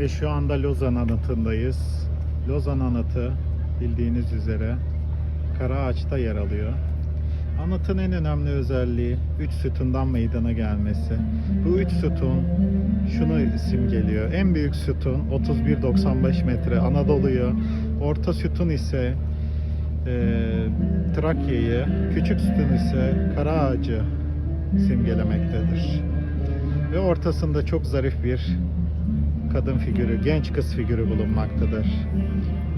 Ve şu anda Lozan Anıtı'ndayız. Lozan Anıtı bildiğiniz üzere Karaağaç'ta yer alıyor. Anıtın en önemli özelliği üç sütundan meydana gelmesi. Bu üç sütun şunu simgeliyor. En büyük sütun 31.95 metre Anadolu'yu, orta sütun ise e, Trakya'yı, küçük sütun ise Karaağaç'ı simgelemektedir. Ve ortasında çok zarif bir kadın figürü, genç kız figürü bulunmaktadır.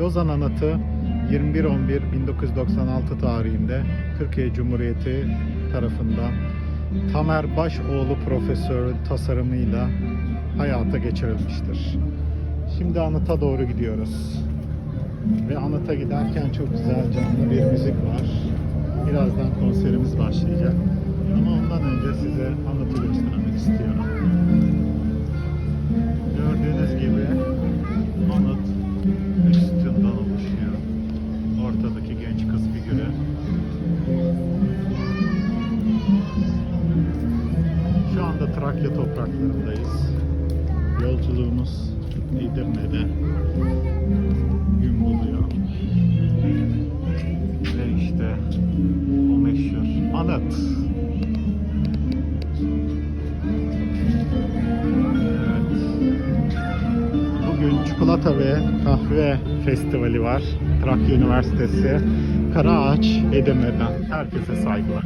Lozan Anıtı 21.11.1996 tarihinde Türkiye Cumhuriyeti tarafından Tamer Başoğlu profesörün tasarımıyla hayata geçirilmiştir. Şimdi anıta doğru gidiyoruz. Ve anıta giderken çok güzel canlı bir müzik var. Birazdan konserimiz başlayacak. Ama ondan önce size anıtı genç kız figürü. Şu anda Trakya topraklarındayız. Yolculuğumuz Edirne'de gün buluyor. Ve işte o meşhur anıt. Bugün çikolata ve kahve festivali var. Trakya Üniversitesi Karaağaç Edirne'den. Herkese saygılar.